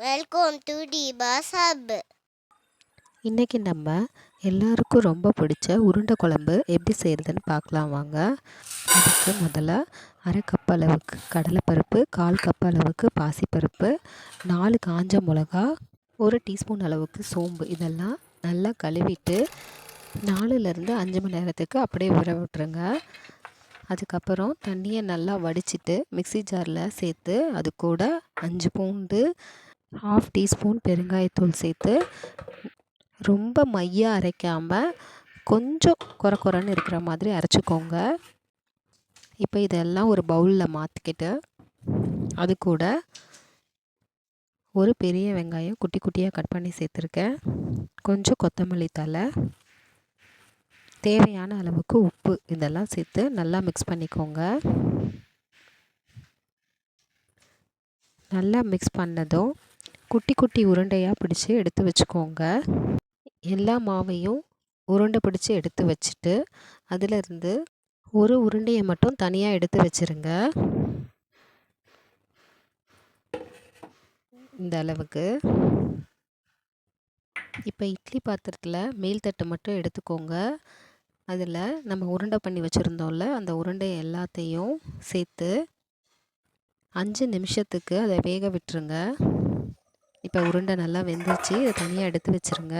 Welcome to டிபாஸ் hub இன்றைக்கி நம்ம எல்லாருக்கும் ரொம்ப பிடிச்ச உருண்டை குழம்பு எப்படி செய்கிறதுன்னு பார்க்கலாம் வாங்க. அதுக்கு முதல்ல அரை கப் அளவுக்கு கடலைப்பருப்பு கால் கப் அளவுக்கு பாசிப்பருப்பு நாலு காஞ்ச மிளகா ஒரு டீஸ்பூன் அளவுக்கு சோம்பு. இதெல்லாம் நல்லா கழுவிட்டு நாலுலேருந்து அஞ்சு மணி நேரத்துக்கு அப்படியே ஊற விட்டுருங்க. அதுக்கப்புறம் தண்ணியை நல்லா வடிச்சிட்டு மிக்ஸி ஜாரில் சேர்த்து அது கூட அஞ்சு பூண்டு ஹாஃப் டீஸ்பூன் பெருங்காயத்தூள் சேர்த்து ரொம்ப மையாக அரைக்காமல் கொஞ்சம் குறை குறைன்னு இருக்கிற மாதிரி அரைச்சிக்கோங்க. இப்போ இதெல்லாம் ஒரு பவுலில் மாற்றிக்கிட்டு அது கூட ஒரு பெரிய வெங்காயம் குட்டி குட்டியாக கட் பண்ணி சேர்த்துருக்கேன். கொஞ்சம் கொத்தமல்லி தழை தேவையான அளவுக்கு உப்பு இதெல்லாம் சேர்த்து நல்லா மிக்ஸ் பண்ணிக்கோங்க. நல்லா மிக்ஸ் பண்ணதும் குட்டி குட்டி உருண்டையாக பிடிச்சி எடுத்து வச்சுக்கோங்க. எல்லா மாவையும் உருண்டை பிடிச்சி எடுத்து வச்சுட்டு அதிலிருந்து ஒரு உருண்டையை மட்டும் தனியாக எடுத்து வச்சுருங்க. இந்த அளவுக்கு. இப்போ இட்லி பாத்திரத்தில் மேல் தட்டு மட்டும் எடுத்துக்கோங்க. அதில் நம்ம உருண்டை பண்ணி வச்சுருந்தோம்ல அந்த உருண்டை எல்லாத்தையும் சேர்த்து அஞ்சு நிமிஷத்துக்கு அதை வேக விட்டுருங்க. இப்போ உருண்டை நல்லா வெந்துருச்சு. இதை தனியாக எடுத்து வச்சுருங்க.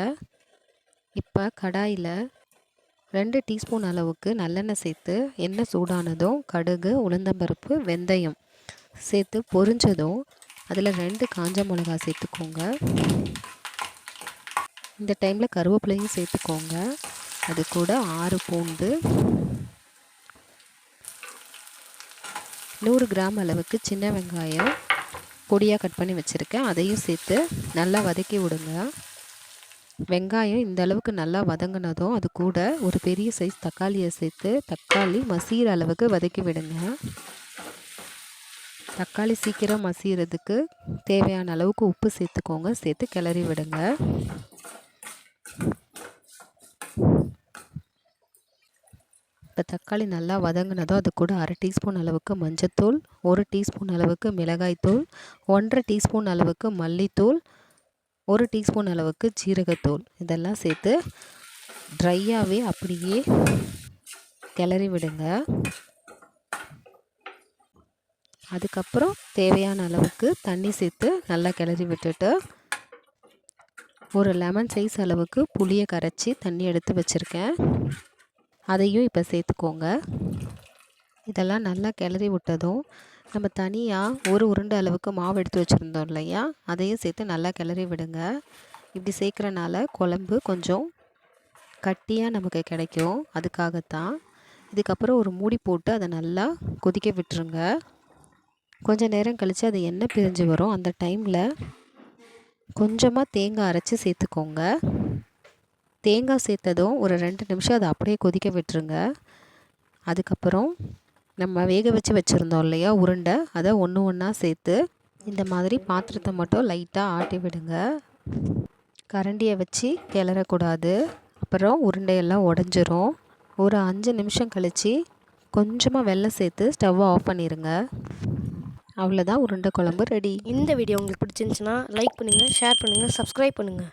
இப்போ கடாயில் ரெண்டு டீஸ்பூன் அளவுக்கு நல்லெண்ணெய் சேர்த்து எண்ணெய் சூடானதும் கடுகு உளுந்தம்பருப்பு வெந்தயம் சேர்த்து பொரிஞ்சதும் அதில் ரெண்டு காஞ்ச மிளகா சேர்த்துக்கோங்க. இந்த டைமில் கருவேப்பிலையும் சேர்த்துக்கோங்க. அது கூட ஆறு பூண்டு நூறு கிராம் அளவுக்கு சின்ன வெங்காயம் பொடியாக கட் பண்ணி வச்சுருக்கேன். அதையும் சேர்த்து நல்லா வதக்கி விடுங்க. வெங்காயம் இந்த அளவுக்கு நல்லா வதங்கினதும் அது கூட ஒரு பெரிய சைஸ் தக்காளியை சேர்த்து தக்காளி மசிகிற அளவுக்கு வதக்கி விடுங்க. தக்காளி சீக்கிரம் மசிகிறதுக்கு தேவையான அளவுக்கு உப்பு சேர்த்துக்கோங்க. சேர்த்து கிளறி விடுங்க. இப்போ தக்காளி நல்லா வதங்கினதோ அது கூட அரை டீஸ்பூன் அளவுக்கு மஞ்சத்தூள் ஒரு டீஸ்பூன் அளவுக்கு மிளகாய்த்தூள் ஒன்றரை டீஸ்பூன் அளவுக்கு மல்லித்தூள் ஒரு டீஸ்பூன் அளவுக்கு ஜீரகத்தூள். இதெல்லாம் சேர்த்து ட்ரையாகவே அப்படியே கிளறி விடுங்க. அதுக்கப்புறம் தேவையான அளவுக்கு தண்ணி சேர்த்து நல்லா கிளறி விட்டுட்டு ஒரு லெமன் சைஸ் அளவுக்கு புளியை கரைச்சி தண்ணி எடுத்து வச்சுருக்கேன். அதையும் இப்போ சேர்த்துக்கோங்க. இதெல்லாம் நல்லா கிளறி விட்டதும் நம்ம தனியாக ஒரு உருண்டை அளவுக்கு மாவு எடுத்து வச்சுருந்தோம் இல்லையா? அதையும் சேர்த்து நல்லா கிளறி விடுங்க. இப்படி சேர்க்குறனால குழம்பு கொஞ்சம் கட்டியாக நமக்கு கிடைக்கும். அதுக்காகத்தான். இதுக்கப்புறம் ஒரு மூடி போட்டு அதை நல்லா கொதிக்க விட்டுருங்க. கொஞ்சம் நேரம் கழித்து அது எண்ணெய் பிரிஞ்சு வரும். அந்த டைமில் கொஞ்சமாக தேங்காய் அரைச்சி சேர்த்துக்கோங்க. தேங்காய் சேர்த்ததும் ஒரு ரெண்டு நிமிஷம் அதை அப்படியே கொதிக்க விட்டுருங்க. அதுக்கப்புறம் நம்ம வேக வச்சு வச்சுருந்தோம் இல்லையா உருண்டை அதை ஒன்று ஒன்றா சேர்த்து இந்த மாதிரி பாத்திரத்தை மட்டும் லைட்டாக ஆட்டி விடுங்க. கரண்டியை வச்சு கிளறக்கூடாது. அப்புறம் உருண்டையெல்லாம் உடஞ்சிரும். ஒரு அஞ்சு நிமிஷம் கழித்து கொஞ்சமாக வெள்ளம் சேர்த்து ஸ்டவ்வை ஆஃப் பண்ணிடுங்க அவ்வளோதான் உருண்டை குழம்பு ரெடி இந்த வீடியோ உங்களுக்கு பிடிச்சிருந்துச்சுன்னா லைக் பண்ணுங்கள் ஷேர் பண்ணுங்கள் சப்ஸ்கிரைப் பண்ணுங்கள்